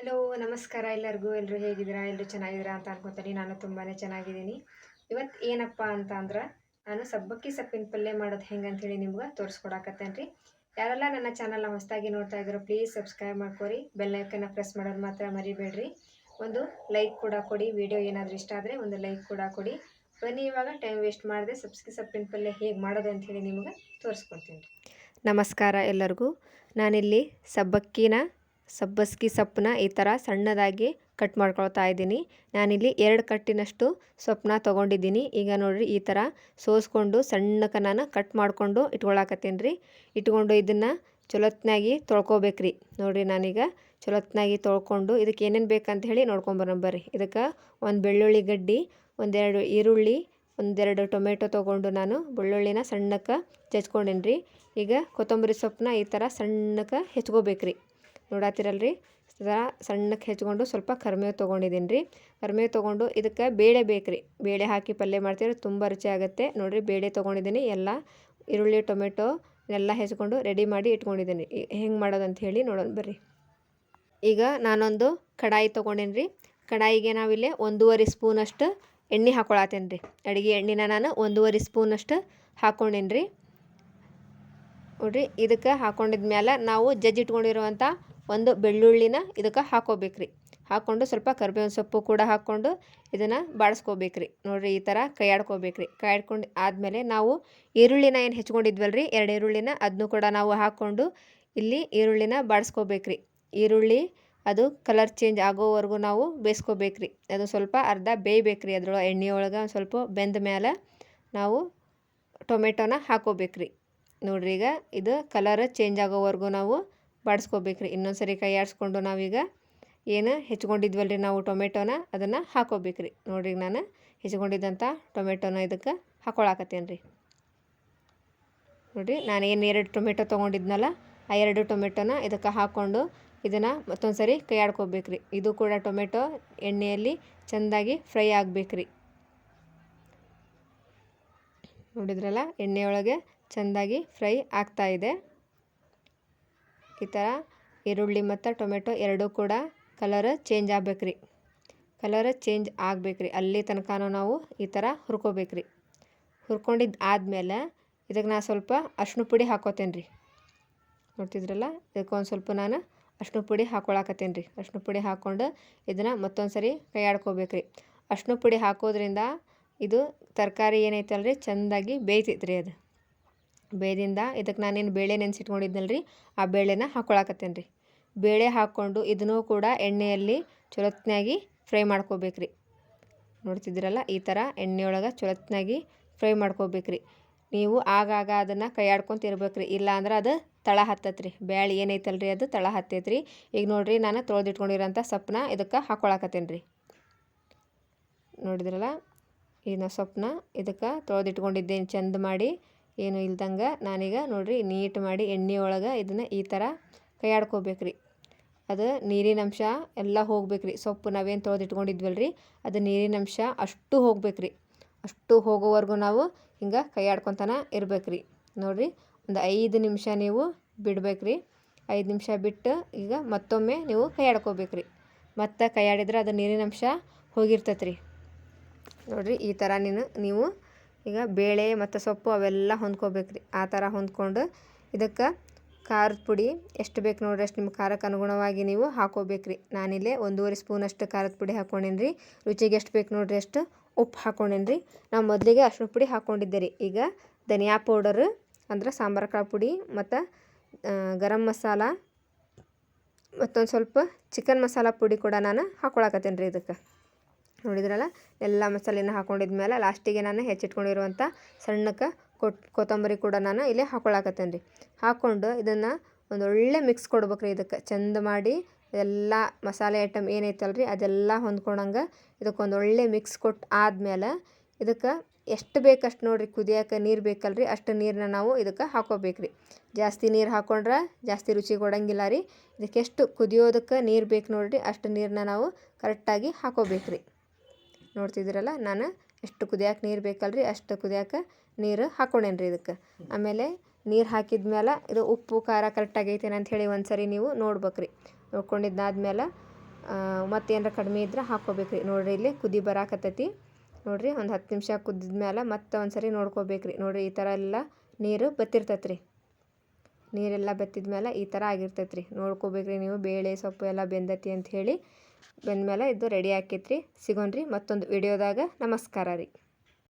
Hello ನಮಸ್ಕಾರ ಎಲ್ಲರಿಗೂ. ಎಲ್ಲರೂ ಹೇಗಿದ್ದೀರಾ? ಎಲ್ಲರೂ ಚೆನ್ನಾಗಿದ್ದೀರಾ ಅಂತ ಅನ್ಕೊತೀನಿ. ನಾನು ತುಂಬಾ ಚೆನ್ನಾಗಿದ್ದೀನಿ. ಇವತ್ತು ಏನಪ್ಪ ಅಂತ ಅಂದ್ರೆ, ನಾನು ಸಬ್ಬಕ್ಕಿ ಸೊಪ್ಪಿನ ಪಲ್ಯ ಮಾಡೋದು ಹೆಂಗೆ ಅಂಥೇಳಿ ನಿಮ್ಗೆ ತೋರಿಸ್ಕೊಡಕತ್ತೇನೆ ರೀ ಯಾರೆಲ್ಲ ನನ್ನ ಚಾನಲ್ನ ಹೊಸದಾಗಿ ನೋಡ್ತಾ ಇದ್ದೀರೋ, ಪ್ಲೀಸ್ ಸಬ್ಸ್ಕ್ರೈಬ್ ಮಾಡ್ಕೊರಿ. ಬೆಲ್ ಐಕನ್ನ ಪ್ರೆಸ್ ಮಾಡೋದು ಮಾತ್ರ ಮರಿಬೇಡ್ರಿ. ಒಂದು ಲೈಕ್ ಕೂಡ ಕೊಡಿ. ವಿಡಿಯೋ ಏನಾದರೂ ಇಷ್ಟ ಆದರೆ ಒಂದು ಲೈಕ್ ಕೂಡ ಕೊಡಿ. ಬನ್ನಿ, ಇವಾಗ ಟೈಮ್ ವೇಸ್ಟ್ ಮಾಡದೆ ಸಬ್ಸ್ಕಿ ಸೊಪ್ಪಿನ ಪಲ್ಯ ಹೇಗೆ ಮಾಡೋದು ಅಂಥೇಳಿ ನಿಮ್ಗೆ ತೋರಿಸ್ಕೊಡ್ತೀನಿ. ನಮಸ್ಕಾರ ಎಲ್ಲರಿಗೂ. ನಾನಿಲ್ಲಿ ಸಬ್ಬಕ್ಕಿನ ಸಬ್ಬಸ್ಗಿ ಸೊಪ್ಪನ್ನ ಈ ಥರ ಸಣ್ಣದಾಗಿ ಕಟ್ ಮಾಡ್ಕೊಳ್ತಾ ಇದ್ದೀನಿ. ನಾನಿಲ್ಲಿ ಎರಡು ಕಟ್ಟಿನಷ್ಟು ಸೊಪ್ಪನ್ನ ತೊಗೊಂಡಿದ್ದೀನಿ. ಈಗ ನೋಡಿರಿ ಈ ಥರ ಸೋಸ್ಕೊಂಡು ಸಣ್ಣಕ್ಕೆ ನಾನು ಕಟ್ ಮಾಡಿಕೊಂಡು ಇಟ್ಕೊಳಕತ್ತೀನಿ ರೀ. ಇಟ್ಕೊಂಡು ಇದನ್ನು ಚೊಲೊತ್ನಾಗಿ ತೊಳ್ಕೊಬೇಕ್ರಿ. ನೋಡಿರಿ ನಾನೀಗ ಚೊಲೊತ್ನಾಗಿ ತೊಳ್ಕೊಂಡು ಇದಕ್ಕೆ ಏನೇನು ಬೇಕಂತ ಹೇಳಿ ನೋಡ್ಕೊಂಬರೋಣ ಬರ್ರಿ. ಇದಕ್ಕೆ ಒಂದು ಬೆಳ್ಳುಳ್ಳಿ ಗಡ್ಡಿ, ಒಂದೆರಡು ಈರುಳ್ಳಿ, ಒಂದೆರಡು ಟೊಮೆಟೊ ತೊಗೊಂಡು ನಾನು ಬೆಳ್ಳುಳ್ಳಿನ ಸಣ್ಣಕ್ಕೆ ರೀ ಈಗ ಕೊತ್ತಂಬರಿ ಸೊಪ್ಪನ್ನ ಈ ಥರ ಸಣ್ಣಕ್ಕೆ ಹೆಚ್ಕೋಬೇಕ್ರಿ. ನೋಡತ್ತೀರಲ್ರಿ ಥರ ಸಣ್ಣಕ್ಕೆ ಹೆಚ್ಕೊಂಡು ಸ್ವಲ್ಪ ಕರ್ಮೇವು ತೊಗೊಂಡಿದ್ದೀನಿ ರೀ ಕರ್ಮೇವು ತೊಗೊಂಡು ಇದಕ್ಕೆ ಬೇಳೆ ಬೇಕು ರೀ ಬೇಳೆ ಹಾಕಿ ಪಲ್ಯ ಮಾಡ್ತೀವಿ ತುಂಬ ರುಚಿ ಆಗುತ್ತೆ. ನೋಡಿರಿ ಬೇಳೆ ತೊಗೊಂಡಿದ್ದೀನಿ ಎಲ್ಲ ಈರುಳ್ಳಿ, ಟೊಮೆಟೊ ಎಲ್ಲ ಹೆಚ್ಕೊಂಡು ರೆಡಿ ಮಾಡಿ ಇಟ್ಕೊಂಡಿದ್ದೀನಿ ಹೆಂಗೆ ಮಾಡೋದು ಅಂತ ಹೇಳಿ ನೋಡೋಣ, ಬರ್ರಿ. ಈಗ ನಾನೊಂದು ಕಡಾಯಿ ತೊಗೊಂಡೇನಿ ರೀ ಕಡಾಯಿಗೆ ನಾವಿಲ್ಲಿ ಒಂದೂವರೆ ಸ್ಪೂನಷ್ಟು ಎಣ್ಣೆ ಹಾಕೊಳತ್ತೇನೆ ರೀ ಅಡುಗೆ ಎಣ್ಣೆನ ನಾನು ಒಂದೂವರೆ ಸ್ಪೂನಷ್ಟು ಹಾಕ್ಕೊಂಡೇನಿ ರೀ ನೋಡಿರಿ, ಇದಕ್ಕೆ ಹಾಕೊಂಡಿದ್ಮೇಲೆ ನಾವು ಜಜ್ಜಿ ಇಟ್ಕೊಂಡಿರುವಂಥ ಒಂದು ಬೆಳ್ಳುಳ್ಳಿನ ಇದಕ್ಕೆ ಹಾಕೋಬೇಕ್ರಿ. ಹಾಕ್ಕೊಂಡು ಸ್ವಲ್ಪ ಕರಿಬೇವಿನ ಸೊಪ್ಪು ಕೂಡ ಹಾಕ್ಕೊಂಡು ಇದನ್ನು ಬಾಡಿಸ್ಕೋಬೇಕ್ರಿ ನೋಡಿರಿ ಈ ಥರ ಕೈಯಾಡ್ಕೋಬೇಕ್ರಿ. ಕೈಯಾಡ್ಕೊಂಡು ಆದಮೇಲೆ ನಾವು ಈರುಳ್ಳಿನ ಏನು ಹೆಚ್ಕೊಂಡಿದ್ವಲ್ರಿ? ಎರಡು ಈರುಳ್ಳಿನ ಅದನ್ನು ಕೂಡ ನಾವು ಹಾಕ್ಕೊಂಡು ಇಲ್ಲಿ ಈರುಳ್ಳಿನ ಬಾಡಿಸ್ಕೋಬೇಕ್ರಿ ಈರುಳ್ಳಿ ಅದು ಕಲರ್ ಚೇಂಜ್ ಆಗೋವರೆಗೂ ನಾವು ಬೇಯಿಸ್ಕೋಬೇಕ್ರಿ. ಅದು ಸ್ವಲ್ಪ ಅರ್ಧ ಬೇಯಬೇಕ್ರಿ ಅದ್ರೊಳಗೆ ಎಣ್ಣೆಯೊಳಗೆ ಒಂದು ಸ್ವಲ್ಪ ಬೆಂದ ಮೇಲೆ ನಾವು ಟೊಮೆಟೊನ ಹಾಕೋಬೇಕ್ರಿ. ನೋಡ್ರಿ ಈಗ ಇದು ಕಲರ್ ಚೇಂಜ್ ಆಗೋವರೆಗೂ ನಾವು ಬಾಡಿಸ್ಕೋಬೇಕ್ರಿ. ಇನ್ನೊಂದು ಸರಿ ಕೈ ಆಡಿಸ್ಕೊಂಡು ನಾವೀಗ ಏನು ಹೆಚ್ಕೊಂಡಿದ್ವಲ್ರಿ ನಾವು ಟೊಮೆಟೊನ ಅದನ್ನು ಹಾಕೋಬೇಕ್ರಿ. ನೋಡ್ರಿ ನಾನು ಹೆಚ್ಕೊಂಡಿದ್ದಂಥ ಟೊಮೆಟೊನ ಇದಕ್ಕೆ ಹಾಕೊಳಕತ್ತೇನೆ ರೀ ನೋಡಿರಿ, ನಾನು ಏನು ಎರಡು ಟೊಮೆಟೊ ತೊಗೊಂಡಿದ್ನಲ್ಲ, ಆ ಎರಡು ಟೊಮೆಟೊನ ಇದಕ್ಕೆ ಹಾಕ್ಕೊಂಡು ಇದನ್ನು ಮತ್ತೊಂದು ಸರಿ ಕೈ ಆಡ್ಕೋಬೇಕ್ರಿ ಇದು ಕೂಡ ಟೊಮೆಟೊ ಎಣ್ಣೆಯಲ್ಲಿ ಚೆಂದಾಗಿ ಫ್ರೈ ಆಗಬೇಕ್ರಿ. ನೋಡಿದ್ರಲ್ಲ, ಎಣ್ಣೆಯೊಳಗೆ ಚೆಂದಾಗಿ ಫ್ರೈ ಆಗ್ತಾ ಇದೆ. ಈ ಥರ ಈರುಳ್ಳಿ ಮತ್ತು ಟೊಮೆಟೊ ಎರಡೂ ಕೂಡ ಕಲರ್ ಚೇಂಜ್ ಆಗ್ಬೇಕ್ರಿ. ಕಲರ್ ಚೇಂಜ್ ಆಗ್ಬೇಕ್ರಿ. ಅಲ್ಲಿ ತನಕನೂ ನಾವು ಈ ಥರ ಹುರ್ಕೋಬೇಕ್ರಿ. ಹುರ್ಕೊಂಡಿದ್ದು ಆದಮೇಲೆ ಇದಕ್ಕೆ ನಾನು ಸ್ವಲ್ಪ ಅರ್ಶಿನ ಪುಡಿ ಹಾಕೋತೇನೆ ರೀ ನೋಡ್ತಿದ್ರಲ್ಲ? ಇದಕ್ಕೆ ಒಂದು ಸ್ವಲ್ಪ ನಾನು ಅರ್ಶಿನ ಪುಡಿ ಹಾಕೊಳಕತ್ತೇನೆ ರೀ ಅರ್ಶಿನ ಪುಡಿ ಹಾಕ್ಕೊಂಡು ಇದನ್ನು ಮತ್ತೊಂದು ಸರಿ ಕೈ ಆಡ್ಕೋಬೇಕ್ರಿ ಅರ್ಶಿನ ಪುಡಿ ಹಾಕೋದ್ರಿಂದ ಇದು ತರಕಾರಿ ಏನೈತಲ್ರಿ? ಚೆಂದಾಗಿ ಬೇಯ್ತೈತೆ ರೀ ಅದು. ಬೇದಿಂದ ಇದಕ್ಕೆ ನಾನೇನು ಬೇಳೆ ನೆನೆಸಿಟ್ಕೊಂಡಿದ್ನಲ್ರಿ, ಆ ಬೇಳೆನ ಹಾಕ್ಕೊಳಕತ್ತೇನೆ ರೀ ಬೇಳೆ ಹಾಕ್ಕೊಂಡು ಇದನ್ನೂ ಕೂಡ ಎಣ್ಣೆಯಲ್ಲಿ ಚೊಲೊತ್ನಾಗಿ ಫ್ರೈ ಮಾಡ್ಕೋಬೇಕ್ರಿ. ನೋಡ್ತಿದ್ದೀರಲ್ಲ, ಈ ಥರ ಎಣ್ಣೆಯೊಳಗೆ ಚೊಲೊತ್ನಾಗಿ ಫ್ರೈ ಮಾಡ್ಕೋಬೇಕ್ರಿ. ನೀವು ಆಗಾಗ ಅದನ್ನು ಕೈ ಆಡ್ಕೊಂತ ಇರ್ಬೇಕ್ರಿ. ಇಲ್ಲಾಂದ್ರೆ ಅದು ತಳ ಹತ್ತತ್ರಿ. ಏನೈತಲ್ಲ ಏನೈತಲ್ರಿ ಅದು ತಳ ಹತ್ತೈತ್ರಿ. ಈಗ ನೋಡಿರಿ, ನಾನು ತೊಳೆದಿಟ್ಕೊಂಡಿರೋಂಥ ಸೊಪ್ಪನ್ನ ಇದಕ್ಕೆ ಹಾಕ್ಕೊಳಕತ್ತೇನೆ ರೀ ನೋಡಿದ್ರಲ್ಲ ಇನ್ನು ಸೊಪ್ಪನ್ನ ಇದಕ್ಕೆ ತೊಳೆದಿಟ್ಕೊಂಡಿದ್ದೇನೆ, ಚಂದ ಮಾಡಿ ಏನು ಇಲ್ದಂಗೆ ನಾನೀಗ ನೋಡಿರಿ ನೀಟ್ ಮಾಡಿ ಎಣ್ಣೆ ಒಳಗೆ ಇದನ್ನು ಈ ಥರ ಕೈ ರೀ ಅದು ನೀರಿನಂಶ ಎಲ್ಲ ಹೋಗ್ಬೇಕು ರೀ ಸೊಪ್ಪು ನಾವೇನು ರೀ ಅದು ನೀರಿನಂಶ ಅಷ್ಟು ಅಷ್ಟು ಹೋಗ್ಬೇಕ್ರಿ. ಅಷ್ಟು ಹೋಗೋವರೆಗೂ ನಾವು ಹಿಂಗೆ ಕೈ ಇರ್ಬೇಕು ರೀ ನೋಡಿರಿ, ಒಂದು ಐದು ನಿಮಿಷ ನೀವು ಬಿಡ್ಬೇಕ್ರಿ. ಐದು ನಿಮಿಷ ಬಿಟ್ಟು ಈಗ ಮತ್ತೊಮ್ಮೆ ನೀವು ಕೈಯಾಡ್ಕೋಬೇಕು ಆಡ್ಕೋಬೇಕ್ರಿ ಮತ್ತು ಕೈಯಾಡಿದ್ರೆ ಅದು ನೀರಿನ ಅಂಶ ಹೋಗಿರ್ತೈತೆ ರೀ ನೋಡಿರಿ, ಈ ಥರ ನೀನು, ನೀವು ಈಗ ಬೇಳೆ ಮತ್ತು ಸೊಪ್ಪು ಅವೆಲ್ಲ ಹೊಂದ್ಕೋಬೇಕ್ರಿ ಆ ಥರ ಹೊಂದ್ಕೊಂಡು ಇದಕ್ಕೆ ಖಾರದ ಪುಡಿ ಎಷ್ಟು ಬೇಕು ನೋಡಿರಿ, ಅಷ್ಟು ನಿಮ್ಮ ಖಾರಕ್ಕೆ ಅನುಗುಣವಾಗಿ ನೀವು ಹಾಕೋಬೇಕ್ರಿ ನಾನಿಲ್ಲೇ ಒಂದೂವರೆ ಸ್ಪೂನಷ್ಟು ಖಾರದ ಪುಡಿ ಹಾಕ್ಕೊಂಡೇನಿ ರೀ. ರುಚಿಗೆ ಎಷ್ಟು ಬೇಕು ನೋಡಿರಿ, ಅಷ್ಟು ಉಪ್ಪು ಹಾಕ್ಕೊಂಡೇನಿ ರೀ. ನಾವು ಮೊದಲಿಗೆ ಅರ್ಶಿನ ಪುಡಿ ಹಾಕ್ಕೊಂಡಿದ್ದೆ ರೀ. ಈಗ ಧನಿಯಾ ಪೌಡರ್ ಅಂದ್ರೆ ಸಾಂಬಾರು ಕಾಳು ಪುಡಿ ಮತ್ತು ಗರಂ ಮಸಾಲ ಮತ್ತೊಂದು ಸ್ವಲ್ಪ ಚಿಕನ್ ಮಸಾಲ ಪುಡಿ ಕೂಡ ನಾನು ಹಾಕ್ಕೊಳಕತ್ತೇನೆ ರೀ ಇದಕ್ಕೆ. ನೋಡಿದ್ರಲ್ಲ? ಎಲ್ಲ ಮಸಾಲೆನ ಹಾಕೊಂಡಿದ್ಮೇಲೆ ಲಾಸ್ಟಿಗೆ ನಾನು ಹೆಚ್ಚಿಟ್ಕೊಂಡಿರುವಂಥ ಸಣ್ಣಕ್ಕೆ ಕೊತ್ತಂಬರಿ ಕೂಡ ನಾನು ಇಲ್ಲಿ ಹಾಕೊಳಕತ್ತೇನೆ ರೀ ಹಾಕ್ಕೊಂಡು ಇದನ್ನು ಒಂದು ಒಳ್ಳೆ ಮಿಕ್ಸ್ ಕೊಡ್ಬೇಕು ರೀ ಇದಕ್ಕೆ. ಚಂದ ಮಾಡಿ ಎಲ್ಲ ಮಸಾಲೆ ಐಟಮ್ ಏನೈತಲ್ಲ ರೀ ಅದೆಲ್ಲ ಹೊಂದ್ಕೊಂಡಂಗೆ ಇದಕ್ಕೊಂದು ಒಳ್ಳೆ ಮಿಕ್ಸ್ ಕೊಟ್ಟು ಆದಮೇಲೆ ಇದಕ್ಕೆ ಎಷ್ಟು ಬೇಕಷ್ಟು ನೋಡಿರಿ ಕುದಿಯೋಕೆ ನೀರು ಬೇಕಲ್ರಿ ಅಷ್ಟು ನೀರನ್ನ ನಾವು ಇದಕ್ಕೆ ಹಾಕೋಬೇಕು ರೀ ಜಾಸ್ತಿ ನೀರು ಹಾಕ್ಕೊಂಡ್ರೆ ಜಾಸ್ತಿ ರುಚಿ ಕೊಡೋಂಗಿಲ್ಲ ರೀ. ಇದಕ್ಕೆ ಎಷ್ಟು ಕುದಿಯೋದಕ್ಕೆ ನೀರು ಬೇಕು ನೋಡಿರಿ ಅಷ್ಟು ನೀರನ್ನ ನಾವು ಕರೆಕ್ಟಾಗಿ ಹಾಕೋಬೇಕು ರೀ ನೋಡ್ತಿದ್ದೀರಲ್ಲ, ನಾನು ಎಷ್ಟು ಕುದಿಯೋಕೆ ನೀರು ಬೇಕಲ್ರಿ, ಅಷ್ಟು ಕುದಿಯೋಕೆ ನೀರು ಹಾಕ್ಕೊಂಡೇನ್ರಿ ಇದಕ್ಕೆ. ಆಮೇಲೆ ನೀರು ಹಾಕಿದ ಮೇಲೆ ಇದು ಉಪ್ಪು, ಖಾರ ಕರೆಕ್ಟಾಗೈತೆ ಅಂತ ಹೇಳಿ ಒಂದು ಸರಿ ನೀವು ನೋಡ್ಬೇಕ್ರಿ. ನೋಡ್ಕೊಂಡಿದ್ದಾದ್ಮೇಲೆ ಮತ್ತೇನಾರ ಕಡಿಮೆ ಇದ್ರೆ ಹಾಕ್ಕೋಬೇಕ್ರಿ ನೋಡಿರಿ, ಇಲ್ಲಿ ಕುದಿ ಬರಾಕತ್ತೈತಿ. ನೋಡಿರಿ, ಒಂದು ಹತ್ತು ನಿಮಿಷ ಕುದ್ದಿದ ಮೇಲೆ ಮತ್ತೆ ಒಂದು ಸರಿ ನೋಡ್ಕೋಬೇಕು ರೀ ನೋಡಿರಿ, ಈ ಥರ ಎಲ್ಲ ನೀರು ಬತ್ತಿರ್ತೈತೆ ರೀ ನೀರೆಲ್ಲ ಬತ್ತಿದ ಮೇಲೆ ಈ ಥರ ಆಗಿರ್ತೈತೆ ರೀ ನೋಡ್ಕೋಬೇಕ್ರಿ ನೀವು, ಬೇಳೆ, ಸೊಪ್ಪು ಎಲ್ಲ ಬೆಂದತಿ ಅಂತ ಹೇಳಿ ಬೆಂದಮೇಲೆ ಇದು ರೆಡಿ ಆಕೈತ್ರಿ ಸಿಗೋಣ್ರಿ ಮತ್ತೊಂದು ವಿಡಿಯೋದಾಗ. ನಮಸ್ಕಾರ ರೀ.